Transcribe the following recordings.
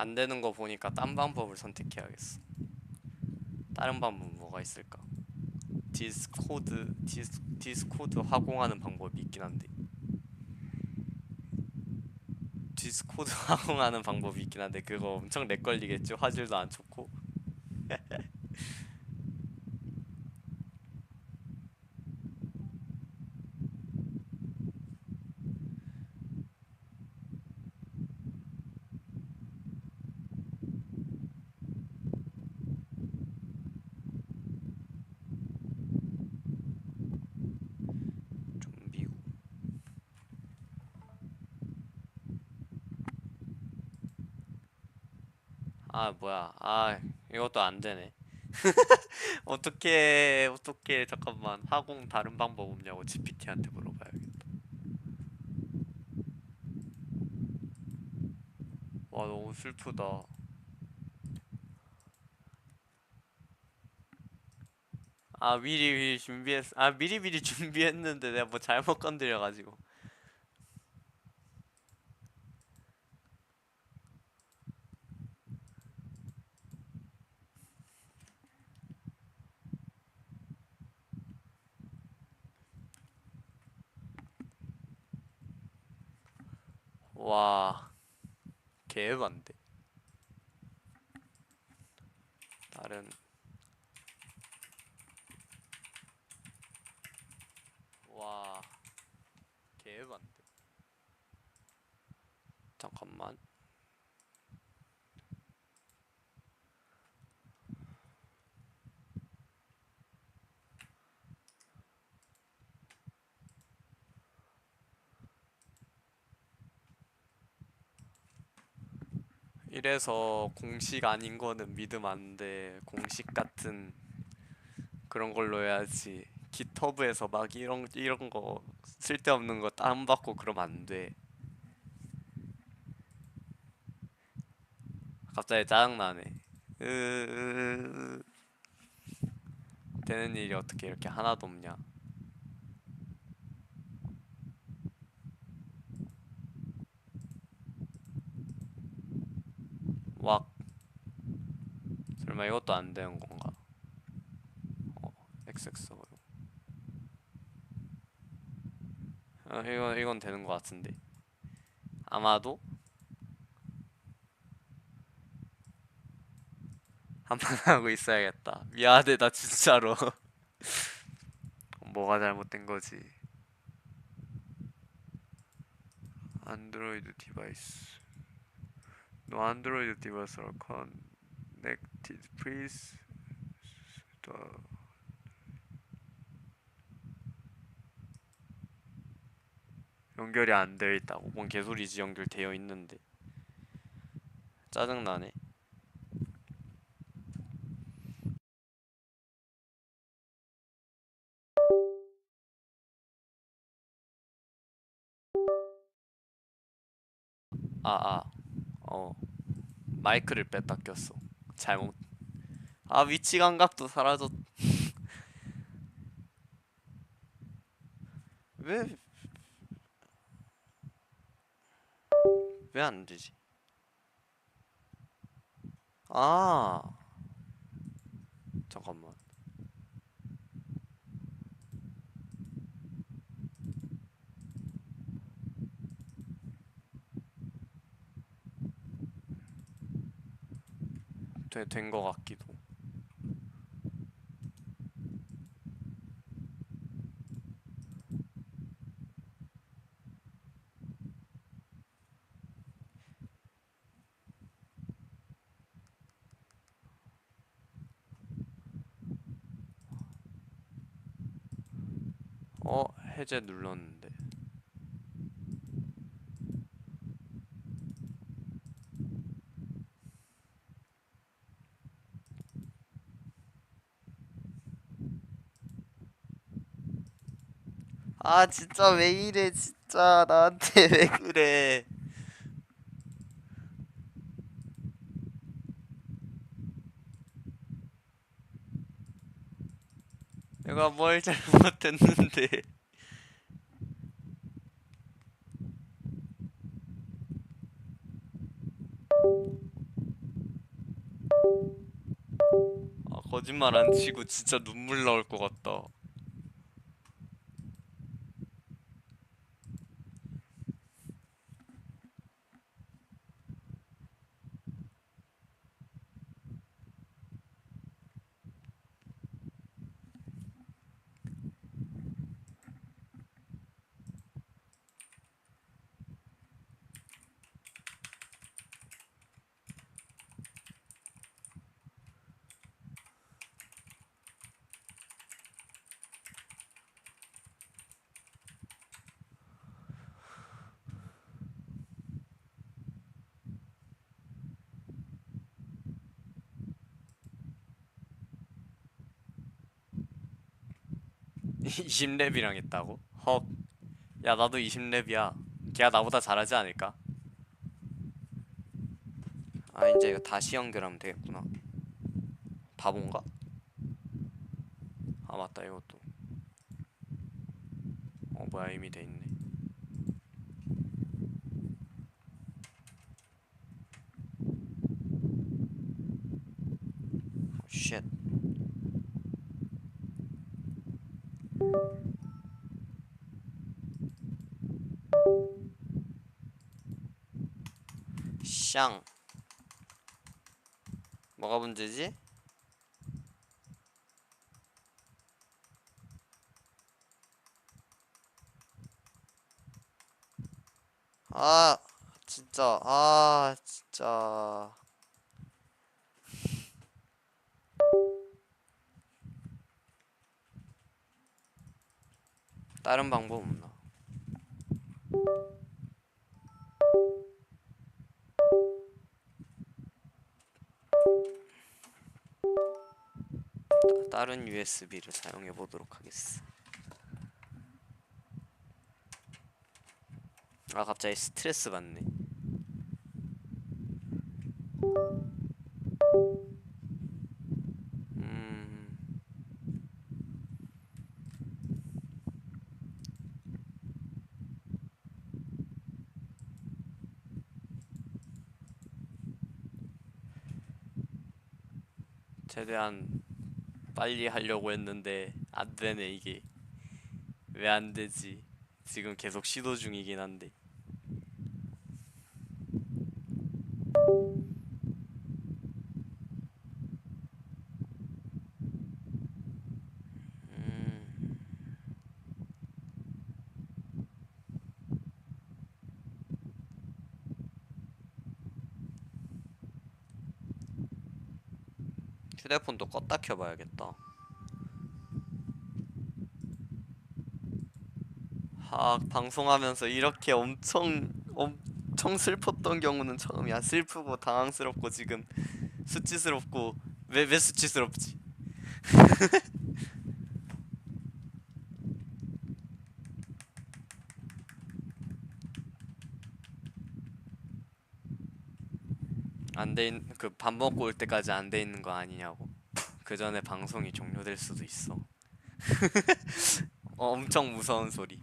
안 되는 거 보니까 딴 방법을 선택해야겠어. 다른 방법 뭐가 있을까? 디스코드 디스, 디스코드 화공하는 방법이 있긴 한데 디스코드 화공하는 방법이 있긴 한데 그거 엄청 렉 걸리겠죠? 화질도 안 좋고 좀비 후 아 뭐야. 아 이것도 안 되네. 어떻게 어떻게 잠깐만 화공 다른 방법 없냐고 GPT한테 물어봐야겠다. 와 너무 슬프다. 아 미리 미리 준비했 아 미리 미리 준비했는데 내가 뭐 잘못 건드려가지고 와 개반데. 다른. 와 개반데. 잠깐만 이래서 공식 아닌 거는 믿으면 안 돼. 공식 같은 그런 걸로 해야지. 깃허브에서 막 이런 이런 거 쓸데없는 거 다운받고 그러면 안 돼. 갑자기 짜증나네. 으... 되는 일이 어떻게 이렇게 하나도 없냐? 왁. 설마 이것도 안 되는 건가? 어, XX. 어, 이건 이건 되는 것 같은데. 아마도 한판 하고 있어야겠다. 미안해, 나 진짜로. 뭐가 잘못된 거지? 안드로이드 디바이스. No Android device are connected. Please. The 연결이 안 되어 있다고. 뭔 개소리지 연결되어 있는데. 짜증나네. 아, 아. 어. 마이크를 뺐다 꼈어. 잘못. 아, 위치 감각도 사라졌. 왜? 왜 안 되지? 아. 잠깐만. 된거 같기도. 어, 해제 눌렀는데. 아, 진짜 왜 이래, 진짜. 나한테 왜 그래. 내가 뭘 잘못했는데. 아 거짓말 안 치고 진짜 눈물 나올 것 같다. 20렙이랑 했다고? 헉. 야 나도 20렙이야. 걔가 나보다 잘하지 않을까? 아 이제 이거 다시 연결하면 되겠구나. 바본가? 아 맞다 이것도. 어 뭐야 이미 돼 있네. 샹 뭐가 문제지? 아 진짜 아 진짜 다른 방법 없나? 다른 USB를 사용해 보도록 하겠어. 아 갑자기 스트레스 받네. 음. 최대한 빨리 하려고 했는데 안 되네 이게. 왜 안 되지? 지금 계속 시도 중이긴 한데 음. 휴대폰도 껐다 켜봐야겠다. 아, 방송하면서 이렇게 엄청 엄청 슬펐던 경우는 처음이야. 슬프고 당황스럽고 지금 수치스럽고 왜 왜 수치스럽지? 안돼 있는 그밥 먹고 올 때까지 안 돼 있는 거 아니냐고. 그 전에 방송이 종료될 수도 있어. 어, 엄청 무서운 소리.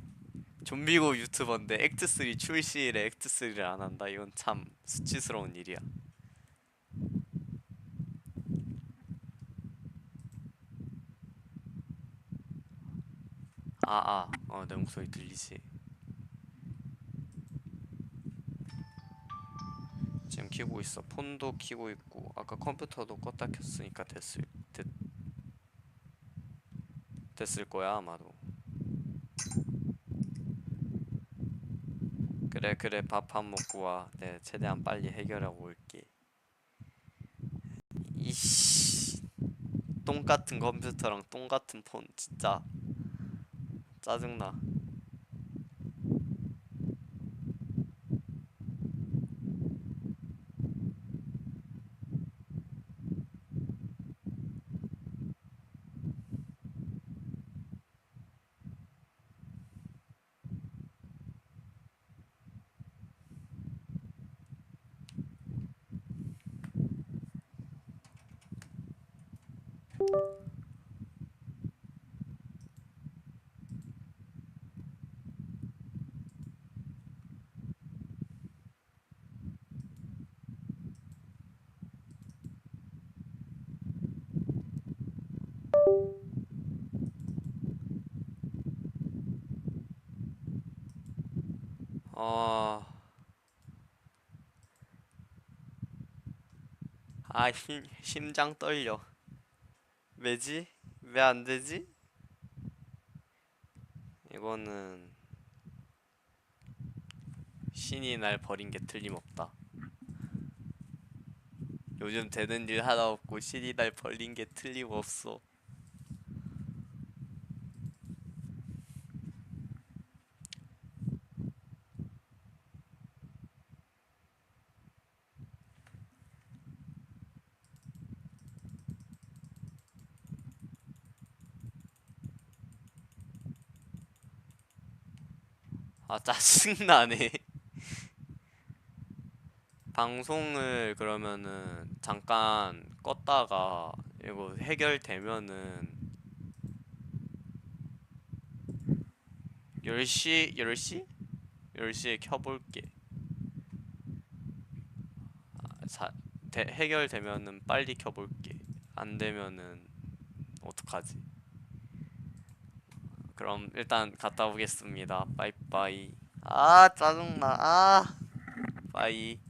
좀비고 유튜버인데 액트 3 출시일에 액트 3를 안 한다. 이건 참 수치스러운 일이야. 아, 아, 어, 내 목소리 들리지? 지금 키고 있어. 폰도 키고 있고, 아까 컴퓨터도 껐다 켰으니까 됐을, 됐, 됐을 거야, 아마도. 그래, 그래, 밥한 먹고 와. 네, 최대한 빨리 해결하고 올게. 이씨. 똥 같은 컴퓨터랑 똥 같은 폰, 진짜. 짜증나. 아, 아, 힘, 심장 떨려. 왜지? 왜 안 되지? 이거는 신이 날 버린 게 틀림없다. 요즘 되는 일 하나 없고 신이 날 버린 게 틀림없어. 아 짜증나네 방송을 그러면은 잠깐 껐다가 이거 해결되면은 10시 10시? 10시에 켜볼게 아, 사, 대, 해결되면은 빨리 켜볼게 안 되면은 어떡하지 그럼 일단 갔다 오겠습니다. 빠이 빠이. 아 짜증나. 아 빠이.